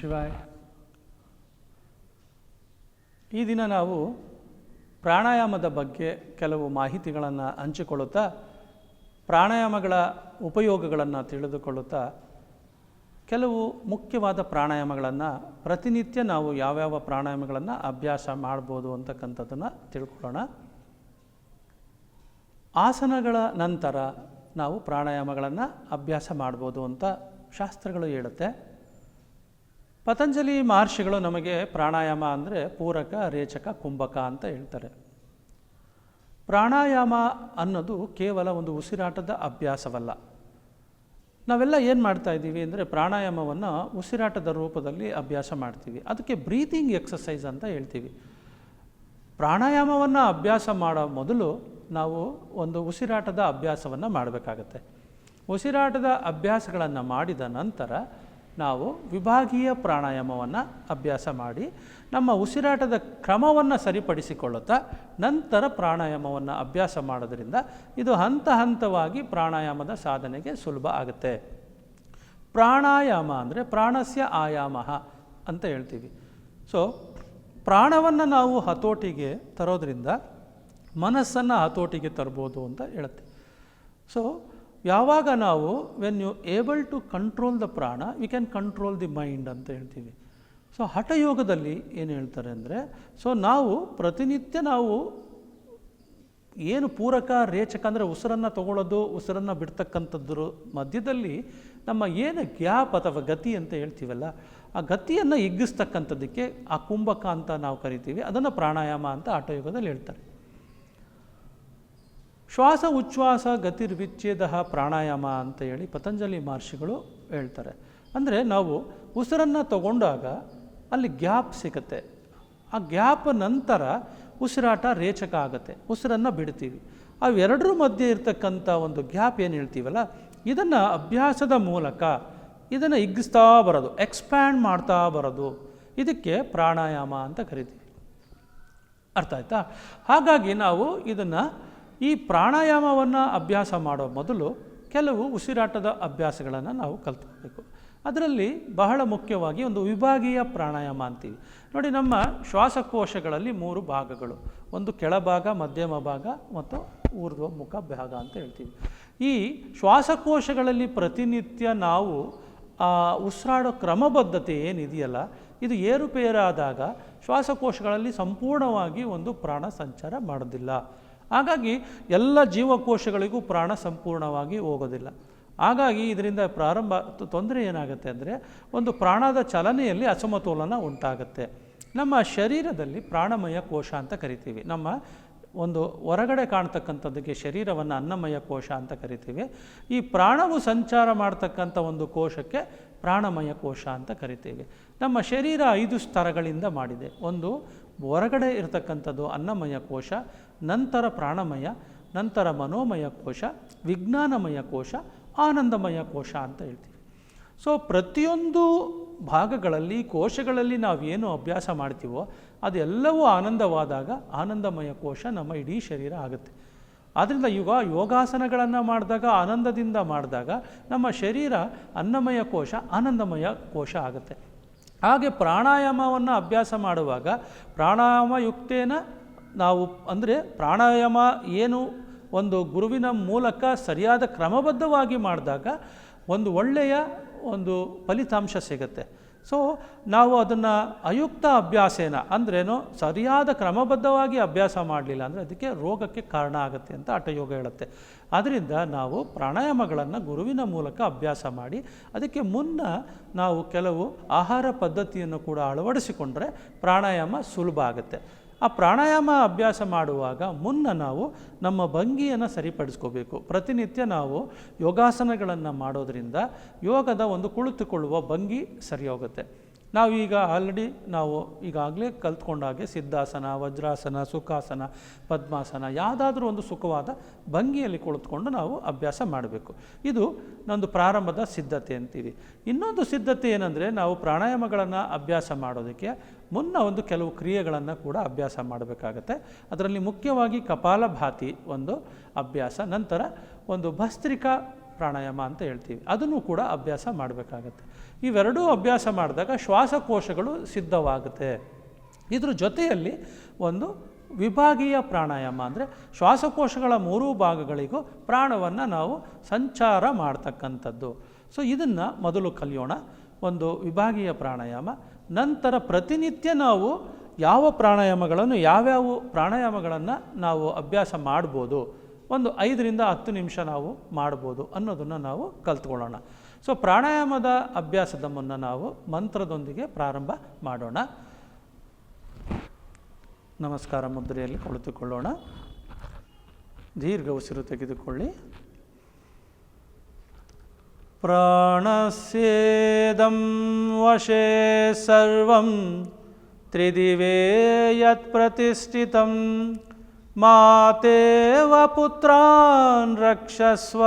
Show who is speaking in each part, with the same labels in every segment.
Speaker 1: ಶಿವಾಯ. ಈ ದಿನ ನಾವು ಪ್ರಾಣಾಯಾಮದ ಬಗ್ಗೆ ಕೆಲವು ಮಾಹಿತಿಗಳನ್ನು ಹಂಚಿಕೊಳ್ಳುತ್ತಾ, ಪ್ರಾಣಾಯಾಮಗಳ ಉಪಯೋಗಗಳನ್ನು ತಿಳಿದುಕೊಳ್ಳುತ್ತಾ, ಕೆಲವು ಮುಖ್ಯವಾದ ಪ್ರಾಣಾಯಾಮಗಳನ್ನು ಪ್ರತಿನಿತ್ಯ ನಾವು ಯಾವ್ಯಾವ ಪ್ರಾಣಾಯಾಮಗಳನ್ನು ಅಭ್ಯಾಸ ಮಾಡ್ಬೋದು ಅಂತಕ್ಕಂಥದ್ದನ್ನು ತಿಳ್ಕೊಳ್ಳೋಣ. ಆಸನಗಳ ನಂತರ ನಾವು ಪ್ರಾಣಾಯಾಮಗಳನ್ನು ಅಭ್ಯಾಸ ಮಾಡ್ಬೋದು ಅಂತ ಶಾಸ್ತ್ರಗಳು ಹೇಳುತ್ತೆ. ಪತಂಜಲಿ ಮಹರ್ಷಿಗಳು ನಮಗೆ ಪ್ರಾಣಾಯಾಮ ಅಂದರೆ ಪೂರಕ, ರೇಚಕ, ಕುಂಭಕ ಅಂತ ಹೇಳ್ತಾರೆ. ಪ್ರಾಣಾಯಾಮ ಅನ್ನೋದು ಕೇವಲ ಒಂದು ಉಸಿರಾಟದ ಅಭ್ಯಾಸವಲ್ಲ. ನಾವೆಲ್ಲ ಏನು ಮಾಡ್ತಾ ಇದ್ದೀವಿ ಅಂದರೆ ಪ್ರಾಣಾಯಾಮವನ್ನು ಉಸಿರಾಟದ ರೂಪದಲ್ಲಿ ಅಭ್ಯಾಸ ಮಾಡ್ತೀವಿ. ಅದಕ್ಕೆ ಬ್ರೀತಿಂಗ್ ಎಕ್ಸಸೈಸ್ ಅಂತ ಹೇಳ್ತೀವಿ. ಪ್ರಾಣಾಯಾಮವನ್ನು ಅಭ್ಯಾಸ ಮಾಡೋ ಮೊದಲು ನಾವು ಒಂದು ಉಸಿರಾಟದ ಅಭ್ಯಾಸವನ್ನು ಮಾಡಬೇಕಾಗತ್ತೆ. ಉಸಿರಾಟದ ಅಭ್ಯಾಸಗಳನ್ನು ಮಾಡಿದ ನಂತರ ನಾವು ವಿಭಾಗೀಯ ಪ್ರಾಣಾಯಾಮವನ್ನು ಅಭ್ಯಾಸ ಮಾಡಿ ನಮ್ಮ ಉಸಿರಾಟದ ಕ್ರಮವನ್ನು ಸರಿಪಡಿಸಿಕೊಳ್ಳುತ್ತಾ ನಂತರ ಪ್ರಾಣಾಯಾಮವನ್ನು ಅಭ್ಯಾಸ ಮಾಡೋದ್ರಿಂದ ಇದು ಹಂತ ಹಂತವಾಗಿ ಪ್ರಾಣಾಯಾಮದ ಸಾಧನೆಗೆ ಸುಲಭ ಆಗುತ್ತೆ. ಪ್ರಾಣಾಯಾಮ ಅಂದರೆ ಪ್ರಾಣಸ್ಯ ಆಯಾಮ ಅಂತ ಹೇಳ್ತೀವಿ. ಸೊ ಪ್ರಾಣವನ್ನು ನಾವು ಹತೋಟಿಗೆ ತರೋದರಿಂದ ಮನಸ್ಸನ್ನು ಹತೋಟಿಗೆ ತರ್ಬೋದು ಅಂತ ಹೇಳುತ್ತೆ. ಸೊ ಯಾವಾಗ ನಾವು when you able to control the prana we can control the mind ಅಂತ ಹೇಳ್ತೀವಿ. ಸೊ ಹಠಯೋಗದಲ್ಲಿ ಏನು ಹೇಳ್ತಾರೆ ಅಂದರೆ ಸೊ ನಾವು ಪ್ರತಿನಿತ್ಯ ನಾವು ಏನು ಪೂರಕ, ರೇಚಕ ಅಂದರೆ ಉಸಿರನ್ನು ತಗೊಳ್ಳೋದು ಉಸಿರನ್ನು ಬಿಡ್ತಕ್ಕಂಥದ್ರ ಮಧ್ಯದಲ್ಲಿ ನಮ್ಮ ಏನು ಗ್ಯಾಪ್ ಅಥವಾ ಗತಿ ಅಂತ ಹೇಳ್ತೀವಲ್ಲ, ಆ ಗತಿಯನ್ನು ಹಿಗ್ಗಿಸ್ತಕ್ಕಂಥದ್ದಕ್ಕೆ ಆ ಕುಂಭಕ ಅಂತ ನಾವು ಕರಿತೀವಿ. ಅದನ್ನು ಪ್ರಾಣಾಯಾಮ ಅಂತ ಹಠಯೋಗದಲ್ಲಿ ಹೇಳ್ತಾರೆ. ಶ್ವಾಸ ಉಚ್ಛ್ವಾಸ ಗತಿರ್ವಿಚ್ಛೇದ ಪ್ರಾಣಾಯಾಮ ಅಂತ ಹೇಳಿ ಪತಂಜಲಿ ಮಹರ್ಷಿಗಳು ಹೇಳ್ತಾರೆ. ಅಂದರೆ ನಾವು ಉಸಿರನ್ನು ತಗೊಂಡಾಗ ಅಲ್ಲಿ ಗ್ಯಾಪ್ ಸಿಗುತ್ತೆ. ಆ ಗ್ಯಾಪ್ ನಂತರ ಉಸಿರಾಟ ರೇಚಕ ಆಗುತ್ತೆ. ಉಸಿರನ್ನು ಬಿಡ್ತೀವಿ. ಅವೆರಡರ ಮಧ್ಯೆ ಇರತಕ್ಕಂಥ ಒಂದು ಗ್ಯಾಪ್ ಏನು ಹೇಳ್ತೀವಲ್ಲ, ಇದನ್ನು ಅಭ್ಯಾಸದ ಮೂಲಕ ಇದನ್ನು ಹಿಗ್ಗಿಸ್ತಾ ಬರೋದು, ಎಕ್ಸ್ಪ್ಯಾಂಡ್ ಮಾಡ್ತಾ ಬರೋದು. ಇದಕ್ಕೆ ಪ್ರಾಣಾಯಾಮ ಅಂತ ಕರಿತೀವಿ. ಅರ್ಥ ಆಯ್ತಾ? ಹಾಗಾಗಿ ನಾವು ಇದನ್ನು ಈ ಪ್ರಾಣಾಯಾಮವನ್ನು ಅಭ್ಯಾಸ ಮಾಡೋ ಮೊದಲು ಕೆಲವು ಉಸಿರಾಟದ ಅಭ್ಯಾಸಗಳನ್ನು ನಾವು ಕಲ್ತ್ಕೋಬೇಕು ಅದರಲ್ಲಿ ಬಹಳ ಮುಖ್ಯವಾಗಿ ಒಂದು ವಿಭಾಗೀಯ ಪ್ರಾಣಾಯಾಮ ಅಂತೀವಿ. ನೋಡಿ, ನಮ್ಮ ಶ್ವಾಸಕೋಶಗಳಲ್ಲಿ ಮೂರು ಭಾಗಗಳು. ಒಂದು ಕೆಳಭಾಗ, ಮಧ್ಯಮ ಭಾಗ ಮತ್ತು ಊರ್ಧ್ವ ಮುಖ ಭಾಗ ಅಂತ ಹೇಳ್ತೀವಿ. ಈ ಶ್ವಾಸಕೋಶಗಳಲ್ಲಿ ಪ್ರತಿನಿತ್ಯ ನಾವು ಉಸಿರಾಡೋ ಕ್ರಮಬದ್ಧತೆ ಏನಿದೆಯಲ್ಲ, ಇದು ಏರುಪೇರಾದಾಗ ಶ್ವಾಸಕೋಶಗಳಲ್ಲಿ ಸಂಪೂರ್ಣವಾಗಿ ಒಂದು ಪ್ರಾಣ ಸಂಚಾರ ಮಾಡೋದಿಲ್ಲ. ಹಾಗಾಗಿ ಎಲ್ಲ ಜೀವಕೋಶಗಳಿಗೂ ಪ್ರಾಣ ಸಂಪೂರ್ಣವಾಗಿ ಹೋಗೋದಿಲ್ಲ. ಹಾಗಾಗಿ ಇದರಿಂದ ಪ್ರಾರಂಭ ತೊಂದರೆ ಏನಾಗುತ್ತೆ ಅಂದರೆ ಒಂದು ಪ್ರಾಣದ ಚಲನೆಯಲ್ಲಿ ಅಸಮತೋಲನ ಉಂಟಾಗುತ್ತೆ. ನಮ್ಮ ಶರೀರದಲ್ಲಿ ಪ್ರಾಣಮಯ ಕೋಶ ಅಂತ ಕರಿತೀವಿ. ನಮ್ಮ ಒಂದು ಹೊರಗಡೆ ಕಾಣ್ತಕ್ಕಂಥದ್ದಕ್ಕೆ ಶರೀರವನ್ನು ಅನ್ನಮಯ ಕೋಶ ಅಂತ ಕರಿತೀವಿ. ಈ ಪ್ರಾಣವು ಸಂಚಾರ ಮಾಡ್ತಕ್ಕಂಥ ಒಂದು ಕೋಶಕ್ಕೆ ಪ್ರಾಣಮಯ ಕೋಶ ಅಂತ ಕರಿತೀವಿ. ನಮ್ಮ ಶರೀರ ಐದು ಸ್ತರಗಳಿಂದ ಮಾಡಿದೆ. ಒಂದು ಹೊರಗಡೆ ಇರತಕ್ಕಂಥದ್ದು ಅನ್ನಮಯ ಕೋಶ ನಂತರ ಪ್ರಾಣಮಯ, ನಂತರ ಮನೋಮಯ ಕೋಶ, ವಿಜ್ಞಾನಮಯ ಕೋಶ, ಆನಂದಮಯ ಕೋಶ ಅಂತ ಹೇಳ್ತೀವಿ. ಸೊ ಪ್ರತಿಯೊಂದು ಭಾಗಗಳಲ್ಲಿ, ಕೋಶಗಳಲ್ಲಿ ನಾವು ಏನು ಅಭ್ಯಾಸ ಮಾಡ್ತೀವೋ, ಅದೆಲ್ಲವೂ ಆನಂದವಾದಾಗ ಆನಂದಮಯ ಕೋಶ ನಮ್ಮ ಇಡೀ ಶರೀರ ಆಗುತ್ತೆ. ಆದ್ದರಿಂದ ಯುಗ, ಯೋಗಾಸನಗಳನ್ನು ಮಾಡಿದಾಗ, ಆನಂದದಿಂದ ಮಾಡಿದಾಗ ನಮ್ಮ ಶರೀರ ಅನ್ನಮಯ ಕೋಶ, ಆನಂದಮಯ ಕೋಶ ಆಗುತ್ತೆ. ಹಾಗೆ ಪ್ರಾಣಾಯಾಮವನ್ನು ಅಭ್ಯಾಸ ಮಾಡುವಾಗ ಪ್ರಾಣಾಯಾಮ ಯುಕ್ತೇನ ನಾವು ಅಂದರೆ ಪ್ರಾಣಾಯಾಮ ಏನು ಒಂದು ಗುರುವಿನ ಮೂಲಕ ಸರಿಯಾದ ಕ್ರಮಬದ್ಧವಾಗಿ ಮಾಡಿದಾಗ ಒಂದು ಒಳ್ಳೆಯ ಒಂದು ಫಲಿತಾಂಶ ಸಿಗುತ್ತೆ. ಸೊ ನಾವು ಅದನ್ನು ಅಯುಕ್ತ ಅಭ್ಯಾಸೇನ ಅಂದ್ರೇನು ಸರಿಯಾದ ಕ್ರಮಬದ್ಧವಾಗಿ ಅಭ್ಯಾಸ ಮಾಡಲಿಲ್ಲ ಅಂದರೆ ಅದಕ್ಕೆ ರೋಗಕ್ಕೆ ಕಾರಣ ಆಗುತ್ತೆ ಅಂತ ಹಠಯೋಗ ಹೇಳುತ್ತೆ. ಆದ್ದರಿಂದ ನಾವು ಪ್ರಾಣಾಯಾಮಗಳನ್ನು ಗುರುವಿನ ಮೂಲಕ ಅಭ್ಯಾಸ ಮಾಡಿ ಅದಕ್ಕೆ ಮುನ್ನ ನಾವು ಕೆಲವು ಆಹಾರ ಪದ್ಧತಿಯನ್ನು ಕೂಡ ಅಳವಡಿಸಿಕೊಂಡ್ರೆ ಪ್ರಾಣಾಯಾಮ ಸುಲಭ ಆಗುತ್ತೆ. ಆ ಪ್ರಾಣಾಯಾಮ ಅಭ್ಯಾಸ ಮಾಡುವಾಗ ಮುನ್ನ ನಾವು ನಮ್ಮ ಭಂಗಿಯನ್ನು ಸರಿಪಡಿಸ್ಕೋಬೇಕು. ಪ್ರತಿನಿತ್ಯ ನಾವು ಯೋಗಾಸನಗಳನ್ನು ಮಾಡೋದರಿಂದ ಯೋಗದ ಒಂದು ಕುಳಿತುಕೊಳ್ಳುವ ಭಂಗಿ ಸರಿ ಹೋಗುತ್ತೆ ನಾವು ಈಗ ಆಲ್ರೆಡಿ ನಾವು ಈಗಾಗಲೇ ಕಲ್ತ್ಕೊಂಡಾಗೆ ಸಿದ್ಧಾಸನ, ವಜ್ರಾಸನ, ಸುಖಾಸನ, ಪದ್ಮಾಸನ ಯಾವುದಾದ್ರೂ ಒಂದು ಸುಖವಾದ ಭಂಗಿಯಲ್ಲಿ ಕುಳಿತುಕೊಂಡು ನಾವು ಅಭ್ಯಾಸ ಮಾಡಬೇಕು. ಇದು ನಂದು ಪ್ರಾರಂಭದ ಸಿದ್ಧತೆ ಅಂತೀವಿ. ಇನ್ನೊಂದು ಸಿದ್ಧತೆ ಏನಂದರೆ ನಾವು ಪ್ರಾಣಾಯಾಮಗಳನ್ನು ಅಭ್ಯಾಸ ಮಾಡೋದಕ್ಕೆ ಮುನ್ನ ಒಂದು ಕೆಲವು ಕ್ರಿಯೆಗಳನ್ನು ಕೂಡ ಅಭ್ಯಾಸ ಮಾಡಬೇಕಾಗತ್ತೆ. ಅದರಲ್ಲಿ ಮುಖ್ಯವಾಗಿ ಕಪಾಲಭಾತಿ ಒಂದು ಅಭ್ಯಾಸ, ನಂತರ ಒಂದು ಭಸ್ತ್ರಿಕಾ ಪ್ರಾಣಾಯಾಮ ಅಂತ ಹೇಳ್ತೀವಿ. ಅದನ್ನು ಕೂಡ ಅಭ್ಯಾಸ ಮಾಡಬೇಕಾಗತ್ತೆ. ಇವೆರಡೂ ಅಭ್ಯಾಸ ಮಾಡಿದಾಗ ಶ್ವಾಸಕೋಶಗಳು ಸಿದ್ಧವಾಗುತ್ತೆ. ಇದ್ರ ಜೊತೆಯಲ್ಲಿ ಒಂದು ವಿಭಾಗೀಯ ಪ್ರಾಣಾಯಾಮ ಅಂದರೆ ಶ್ವಾಸಕೋಶಗಳ ಮೂರೂ ಭಾಗಗಳಿಗೂ ಪ್ರಾಣವನ್ನು ನಾವು ಸಂಚಾರ ಮಾಡ್ತಕ್ಕಂಥದ್ದು. ಸೊ ಇದನ್ನು ಮೊದಲು ಕಲಿಯೋಣ. ಒಂದು ವಿಭಾಗೀಯ ಪ್ರಾಣಾಯಾಮ ನಂತರ ಪ್ರತಿನಿತ್ಯ ನಾವು ಯಾವ ಪ್ರಾಣಾಯಾಮಗಳನ್ನು, ಯಾವ್ಯಾವ ಪ್ರಾಣಾಯಾಮಗಳನ್ನು ನಾವು ಅಭ್ಯಾಸ ಮಾಡ್ಬೋದು, ಒಂದು ಐದರಿಂದ ಹತ್ತು ನಿಮಿಷ ನಾವು ಮಾಡ್ಬೋದು ಅನ್ನೋದನ್ನು ನಾವು ಕಲ್ತ್ಕೊಳ್ಳೋಣ. ಸೊ, ಪ್ರಾಣಾಯಾಮದ ಅಭ್ಯಾಸದ ಮುನ್ನ ನಾವು ಮಂತ್ರದೊಂದಿಗೆ ಪ್ರಾರಂಭ ಮಾಡೋಣ. ನಮಸ್ಕಾರ ಮುದ್ರೆಯಲ್ಲಿ ಕುಳಿತುಕೊಳ್ಳೋಣ. ದೀರ್ಘ ಉಸಿರು ತೆಗೆದುಕೊಳ್ಳಿ. ಪ್ರಾಣಸ್ಯೇದಂ ವಶೇ ಸರ್ವಂ ತ್ರಿದಿವೇ ಯತ್ ಪ್ರತಿಷ್ಠಿತಂ ಮಾತೇವ ಪುತ್ರಾನ್ ರಕ್ಷಸ್ವ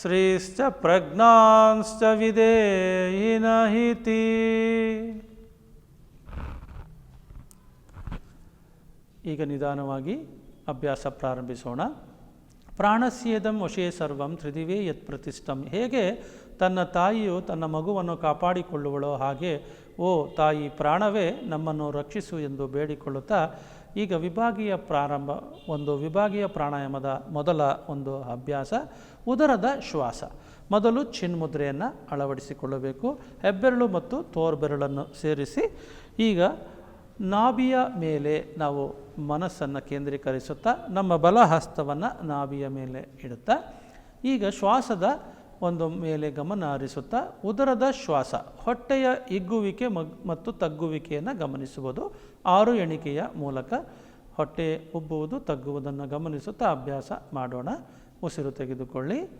Speaker 1: ಶ್ರೀಶ್ಚ ಪ್ರಜ್ಞಾಂಶ್ಚ ವಿಧೇಯಿನಹಿತಿ ಈಗ ನಿಧಾನವಾಗಿ ಅಭ್ಯಾಸ ಪ್ರಾರಂಭಿಸೋಣ. ಪ್ರಾಣಸ್ಯೇದಂ ವಶೇ ಸರ್ವಂ ತ್ರಿದಿವೇ ಯತ್ ಪ್ರತಿಷ್ಠಂ. ಹೇಗೆ ತನ್ನ ತಾಯಿಯು ತನ್ನ ಮಗುವನ್ನು ಕಾಪಾಡಿಕೊಳ್ಳುವಳೋ ಹಾಗೆ, ಓ ತಾಯಿ ಪ್ರಾಣವೇ ನಮ್ಮನ್ನು ರಕ್ಷಿಸು ಎಂದು ಬೇಡಿಕೊಳ್ಳುತ್ತಾ, ಈಗ ವಿಭಾಗೀಯ ಪ್ರಾರಂಭ, ಒಂದು ವಿಭಾಗೀಯ ಪ್ರಾಣಾಯಾಮದ ಮೊದಲ ಒಂದು ಅಭ್ಯಾಸ, ಉದರದ ಶ್ವಾಸ. ಮೊದಲು ಚಿನ್ಮುದ್ರೆಯನ್ನು ಅಳವಡಿಸಿಕೊಳ್ಳಬೇಕು, ಹೆಬ್ಬೆರಳು ಮತ್ತು ತೋರ್ಬೆರಳನ್ನು ಸೇರಿಸಿ, ಈಗ ನಾಭಿಯ ಮೇಲೆ ನಾವು ಮನಸ್ಸನ್ನು ಕೇಂದ್ರೀಕರಿಸುತ್ತಾ, ನಮ್ಮ ಬಲ ಹಸ್ತವನ್ನು ನಾಭಿಯ ಮೇಲೆ ಇಡುತ್ತಾ, ಈಗ ಶ್ವಾಸದ ಒಂದು ಮೇಲೆ ಗಮನ ಹರಿಸುತ್ತಾ, ಉದರದ ಶ್ವಾಸ, ಹೊಟ್ಟೆಯ ಹಿಗ್ಗುವಿಕೆ ಮಗ್, ಮತ್ತು ತಗ್ಗುವಿಕೆಯನ್ನು ಗಮನಿಸುವುದು ಆರು ಎಣಿಕೆಯ ಮೂಲಕ ಹೊಟ್ಟೆ ಉಬ್ಬುವುದು, ತಗ್ಗುವುದನ್ನು ಗಮನಿಸುತ್ತಾ ಅಭ್ಯಾಸ ಮಾಡೋಣ. ಉಸಿರು ತೆಗೆದುಕೊಳ್ಳಿ,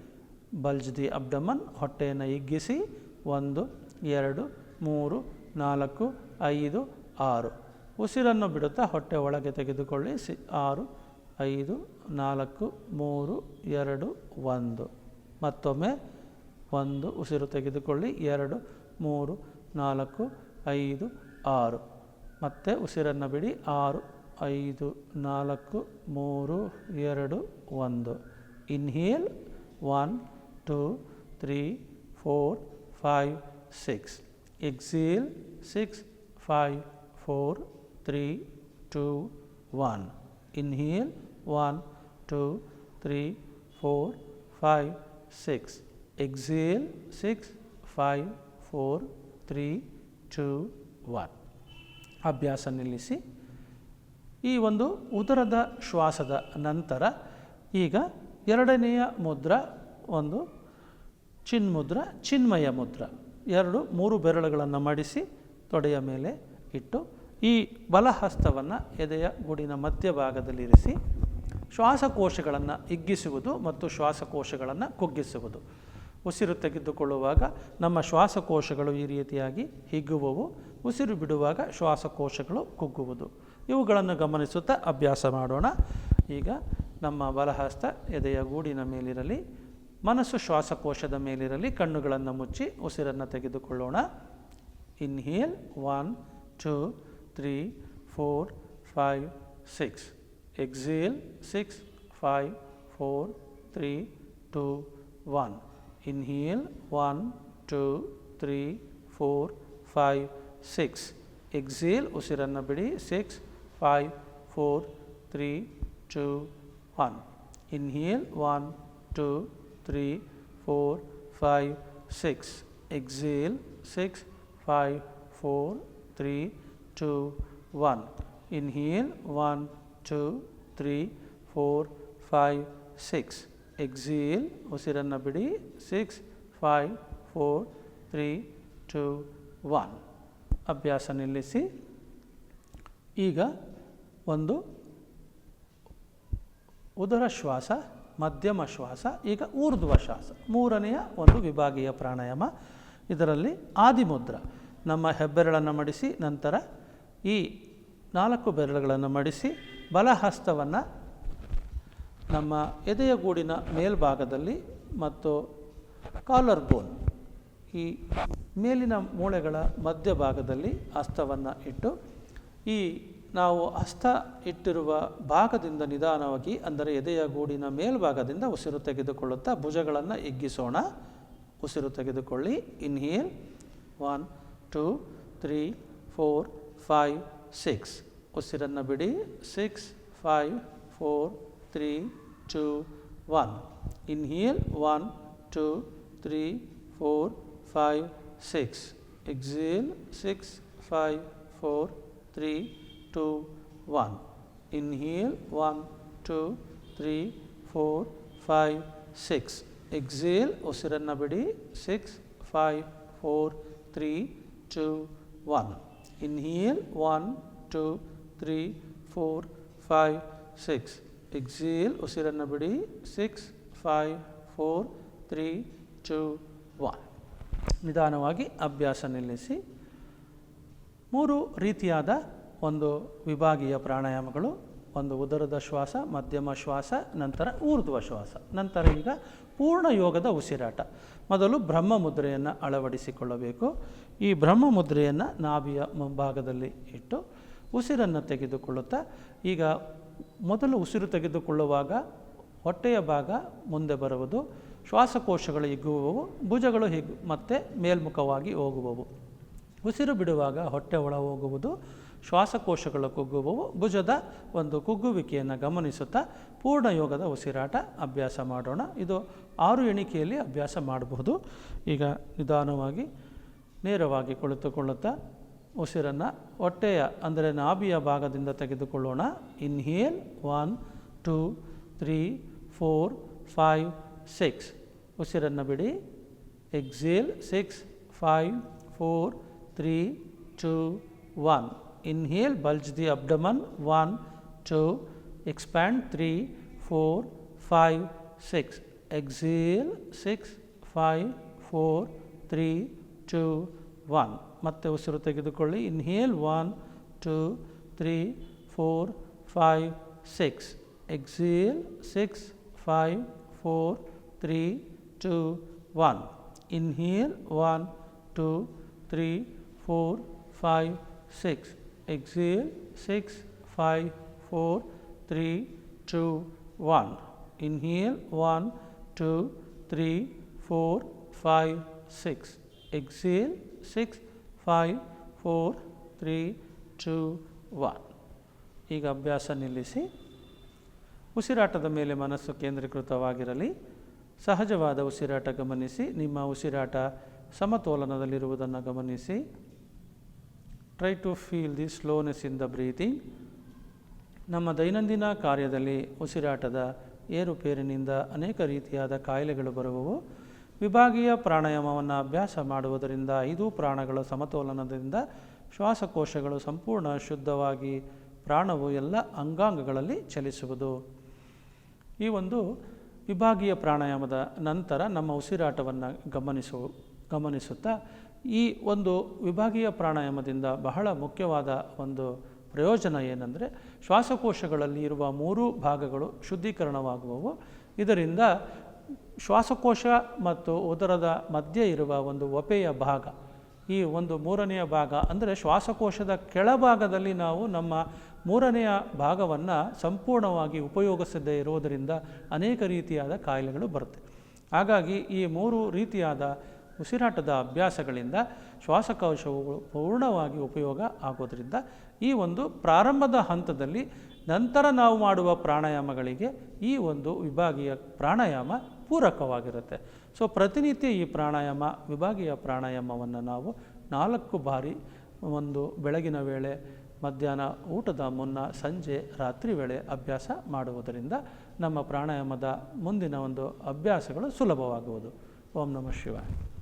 Speaker 1: ಬಲ್ಜ್ ದಿ ಅಬ್ಡಮನ್, ಹೊಟ್ಟೆಯನ್ನು ಹಿಗ್ಗಿಸಿ ಒಂದು, ಎರಡು, ಮೂರು, ನಾಲ್ಕು, ಐದು, ಆರು. ಉಸಿರನ್ನು ಬಿಡುತ್ತಾ ಹೊಟ್ಟೆ ಒಳಗೆ ತೆಗೆದುಕೊಳ್ಳಿ. ಸಿ, ಆರು, ಐದು, ನಾಲ್ಕು, ಮೂರು, ಎರಡು, ಒಂದು. ಮತ್ತೊಮ್ಮೆ ಒಂದು ಉಸಿರು ತೆಗೆದುಕೊಳ್ಳಿ. ಎರಡು, ಮೂರು, ನಾಲ್ಕು, ಐದು, ಆರು. ಮತ್ತೆ ಉಸಿರನ್ನು ಬಿಡಿ. ಆರು, ಐದು, ನಾಲ್ಕು, ಮೂರು, ಎರಡು, ಒಂದು. Inhale, one, two, three, four, five, six. Exhale, six, five, four three two one Inhale, one, two, three, four, five, six. Exhale, six, five, four, three, two, one. ಅಭ್ಯಾಸ ನಿಲ್ಲಿಸಿ ಈ ಒಂದು ಉದರದ ಶ್ವಾಸದ ನಂತರ ಈಗ ಎರಡನೆಯ ಮುದ್ರ ಒಂದು ಚಿನ್ಮುದ್ರ ಚಿನ್ಮಯ ಮುದ್ರ ಎರಡು ಮೂರು ಬೆರಳುಗಳನ್ನು ಮಡಿಸಿ ತೊಡೆಯ ಮೇಲೆ ಇಟ್ಟು ಈ ಬಲಹಸ್ತವನ್ನು ಎದೆಯ ಗುಡಿನ ಮಧ್ಯಭಾಗದಲ್ಲಿರಿಸಿ ಶ್ವಾಸಕೋಶಗಳನ್ನು ಹಿಗ್ಗಿಸುವುದು ಮತ್ತು ಶ್ವಾಸಕೋಶಗಳನ್ನು ಕುಗ್ಗಿಸುವುದು. ಉಸಿರು ತೆಗೆದುಕೊಳ್ಳುವಾಗ ನಮ್ಮ ಶ್ವಾಸಕೋಶಗಳು ಈ ರೀತಿಯಾಗಿ ಹಿಗ್ಗುವವು. ಉಸಿರು ಬಿಡುವಾಗ ಶ್ವಾಸಕೋಶಗಳು ಕುಗ್ಗುವುದು. ಇವುಗಳನ್ನು ಗಮನಿಸುತ್ತಾ ಅಭ್ಯಾಸ ಮಾಡೋಣ. ಈಗ ನಮ್ಮ ಬಲಹಸ್ತ ಎದೆಯ ಗೂಡಿನ ಮೇಲಿರಲಿ, ಮನಸ್ಸು ಶ್ವಾಸಕೋಶದ ಮೇಲಿರಲಿ, ಕಣ್ಣುಗಳನ್ನು ಮುಚ್ಚಿ ಉಸಿರನ್ನು ತೆಗೆದುಕೊಳ್ಳೋಣ. Inhale one two three four five six exhale six five four three two one inhale one two three four five six exhale ಉಸಿರನ್ನು ಬಿಡಿ six five four three two one inhale one two three four five six exhale six five four three two one inhale one two three four five six exhale ಉಸಿರನ್ನು ಬಿಡಿ six five four three two one ಅಭ್ಯಾಸ ನಿಲ್ಲಿಸಿ ಈಗ ಒಂದು ಉದರ ಶ್ವಾಸ ಮಧ್ಯಮ ಶ್ವಾಸ ಈಗ ಊರ್ಧ್ವ ಶ್ವಾಸ ಮೂರನೆಯ ಒಂದು ವಿಭಾಗೀಯ ಪ್ರಾಣಾಯಾಮ ಇದರಲ್ಲಿ ಆದಿಮುದ್ರ ನಮ್ಮ ಹೆಬ್ಬೆರಳನ್ನು ಮಡಿಸಿ ನಂತರ ಈ ನಾಲ್ಕು ಬೆರಳುಗಳನ್ನು ಮಡಿಸಿ ಬಲಹಸ್ತವನ್ನು ನಮ್ಮ ಎದೆಯ ಗೂಡಿನ ಮೇಲ್ಭಾಗದಲ್ಲಿ ಮತ್ತು ಕಾಲರ್ ಬೋನ್, ಈ ಮೇಲಿನ ಮೂಳೆಗಳ ಮಧ್ಯಭಾಗದಲ್ಲಿ ಹಸ್ತವನ್ನು ಇಟ್ಟು, ಈ ನಾವು ಹಸ್ತ ಇಟ್ಟಿರುವ ಭಾಗದಿಂದ ನಿಧಾನವಾಗಿ ಅಂದರೆ ಎದೆಯ ಗೂಡಿನ ಮೇಲ್ಭಾಗದಿಂದ ಉಸಿರು ತೆಗೆದುಕೊಳ್ಳುತ್ತಾ ಭುಜಗಳನ್ನು ಎಗ್ಗಿಸೋಣ. ಉಸಿರು ತೆಗೆದುಕೊಳ್ಳಿ. Inhale. One, two, three, four five six ಉಸಿರನ್ನು ಬಿಡಿ six five four three two one inhale one two three four five six exhale six five four three two one inhale one two three four five six exhale ಉಸಿರನ್ನು ಬಿಡಿ six five four three two one inhale one two three four five six exhale ಉಸಿರನ್ನು ಬಿಡಿ six five four three two one ನಿಧಾನವಾಗಿ ಅಭ್ಯಾಸ ನಿಲ್ಲಿಸಿ. ಮೂರು ರೀತಿಯಾದ ಒಂದು ವಿಭಾಗೀಯ ಪ್ರಾಣಾಯಾಮಗಳು. ಒಂದು ಉದರದ ಶ್ವಾಸ, ಮಧ್ಯಮ ಶ್ವಾಸ, ನಂತರ ಊರ್ಧ್ವ ಶ್ವಾಸ. ನಂತರ ಈಗ ಪೂರ್ಣ ಯೋಗದ ಉಸಿರಾಟ. ಮೊದಲು ಬ್ರಹ್ಮ ಮುದ್ರೆಯನ್ನು ಅಳವಡಿಸಿಕೊಳ್ಳಬೇಕು. ಈ ಬ್ರಹ್ಮ ಮುದ್ರೆಯನ್ನು ನಾಭಿಯ ಮುಂಭಾಗದಲ್ಲಿ ಇಟ್ಟು ಉಸಿರನ್ನು ತೆಗೆದುಕೊಳ್ಳುತ್ತಾ, ಈಗ ಮೊದಲು ಉಸಿರು ತೆಗೆದುಕೊಳ್ಳುವಾಗ ಹೊಟ್ಟೆಯ ಭಾಗ ಮುಂದೆ ಬರುವುದು, ಶ್ವಾಸಕೋಶಗಳು ಹಿಗ್ಗುವವು, ಭುಜಗಳು ಹಿಗ್ ಮತ್ತೆ ಮೇಲ್ಮುಖವಾಗಿ ಹೋಗುವವು. ಉಸಿರು ಬಿಡುವಾಗ ಹೊಟ್ಟೆ ಒಳ ಹೋಗುವುದು ಶ್ವಾಸಕೋಶಗಳು ಕುಗ್ಗುವವು ಭುಜದ ಒಂದು ಕುಗ್ಗುವಿಕೆಯನ್ನು ಗಮನಿಸುತ್ತಾ ಪೂರ್ಣ ಯೋಗದ ಉಸಿರಾಟ ಅಭ್ಯಾಸ ಮಾಡೋಣ. ಇದು ಆರು ಎಣಿಕೆಯಲ್ಲಿ ಅಭ್ಯಾಸ ಮಾಡಬಹುದು. ಈಗ ನಿಧಾನವಾಗಿ, ನೇರವಾಗಿ ಕುಳಿತುಕೊಳ್ಳುತ್ತಾ ಉಸಿರನ್ನು ಹೊಟ್ಟೆಯ, ಅಂದರೆ ನಾಭಿಯ ಭಾಗದಿಂದ ತೆಗೆದುಕೊಳ್ಳೋಣ. Inhale one, two, three, four, five, six. ಉಸಿರನ್ನು ಬಿಡಿ. Exhale six, five, four, three, two, one. Inhale bulge the abdomen one two expand three four five six exhale six five four three two one ಮತ್ತೆ ಉಸಿರು ತೆಗೆದುಕೊಳ್ಳಿ inhale one two three four five six exhale six five four three two one inhale one two three four five six exhale six five four three two one inhale one two three four five six exhale six five four three two one ಈಗ ಅಭ್ಯಾಸ ನಿಲ್ಲಿಸಿ. ಉಸಿರಾಟದ ಮೇಲೆ ಮನಸ್ಸು ಕೇಂದ್ರೀಕೃತವಾಗಿರಲಿ. ಸಹಜವಾದ ಉಸಿರಾಟ ಗಮನಿಸಿ. ನಿಮ್ಮ ಉಸಿರಾಟ ಸಮತೋಲನದಲ್ಲಿರುವುದನ್ನು ಗಮನಿಸಿ. Try to feel the slowness in the breathing ನಮ್ಮ ದೈನಂದಿನ ಕಾರ್ಯದಲ್ಲಿ ಉಸಿರಾಟದ ಏರುಪೇರಿನಿಂದ ಅನೇಕ ರೀತಿಯಾದ ಕಾಯಿಲೆಗಳು ಬರುವವು. ವಿಭಾಗೀಯ ಪ್ರಾಣಾಯಾಮವನ್ನು ಅಭ್ಯಾಸ ಮಾಡುವುದರಿಂದ ಐದು ಪ್ರಾಣಗಳ ಸಮತೋಲನದಿಂದ ಶ್ವಾಸಕೋಶಗಳು ಸಂಪೂರ್ಣ ಶುದ್ಧವಾಗಿ ಪ್ರಾಣವು ಎಲ್ಲ ಅಂಗಾಂಗಗಳಲ್ಲಿ ಚಲಿಸುವುದು. ಈ ಒಂದು ವಿಭಾಗೀಯ ಪ್ರಾಣಾಯಾಮದ ನಂತರ ನಮ್ಮ ಉಸಿರಾಟವನ್ನು ಗಮನಿಸು, ಗಮನಿಸುತ್ತಾ ಈ ಒಂದು ವಿಭಾಗೀಯ ಪ್ರಾಣಾಯಾಮದಿಂದ ಬಹಳ ಮುಖ್ಯವಾದ ಒಂದು ಪ್ರಯೋಜನ ಏನಂದರೆ ಶ್ವಾಸಕೋಶಗಳಲ್ಲಿ ಇರುವ ಮೂರು ಭಾಗಗಳು ಶುದ್ಧೀಕರಣವಾಗುವವು. ಇದರಿಂದ ಶ್ವಾಸಕೋಶ ಮತ್ತು ಉದರದ ಮಧ್ಯೆ ಇರುವ ಒಂದು ಒಪೆಯ ಭಾಗ, ಈ ಒಂದು ಮೂರನೆಯ ಭಾಗ ಅಂದರೆ ಶ್ವಾಸಕೋಶದ ಕೆಳಭಾಗದಲ್ಲಿ ನಾವು ನಮ್ಮ ಮೂರನೆಯ ಭಾಗವನ್ನು ಸಂಪೂರ್ಣವಾಗಿ ಉಪಯೋಗಿಸದೇ ಇರುವುದರಿಂದ ಅನೇಕ ರೀತಿಯಾದ ಕಾಯಿಲೆಗಳು ಬರುತ್ತೆ. ಹಾಗಾಗಿ ಈ ಮೂರು ರೀತಿಯಾದ ಉಸಿರಾಟದ ಅಭ್ಯಾಸಗಳಿಂದ ಶ್ವಾಸಕೋಶವು ಪೂರ್ಣವಾಗಿ ಉಪಯೋಗ ಆಗೋದರಿಂದ ಈ ಒಂದು ಪ್ರಾರಂಭದ ಹಂತದಲ್ಲಿ ನಂತರ ನಾವು ಮಾಡುವ ಪ್ರಾಣಾಯಾಮಗಳಿಗೆ ಈ ಒಂದು ವಿಭಾಗೀಯ ಪ್ರಾಣಾಯಾಮ ಪೂರಕವಾಗಿರುತ್ತೆ. ಸೊ, ಪ್ರತಿನಿತ್ಯ ಈ ಪ್ರಾಣಾಯಾಮ, ವಿಭಾಗೀಯ ಪ್ರಾಣಾಯಾಮವನ್ನು ನಾವು ನಾಲ್ಕು ಬಾರಿ ಒಂದು ಬೆಳಗಿನ ವೇಳೆ, ಮಧ್ಯಾಹ್ನ ಊಟದ ಮುನ್ನ, ಸಂಜೆ, ರಾತ್ರಿ ವೇಳೆ ಅಭ್ಯಾಸ ಮಾಡುವುದರಿಂದ ನಮ್ಮ ಪ್ರಾಣಾಯಾಮದ ಮುಂದಿನ ಒಂದು ಅಭ್ಯಾಸಗಳು ಸುಲಭವಾಗುವುದು. ಓಂ ನಮಃ ಶಿವಾಯ.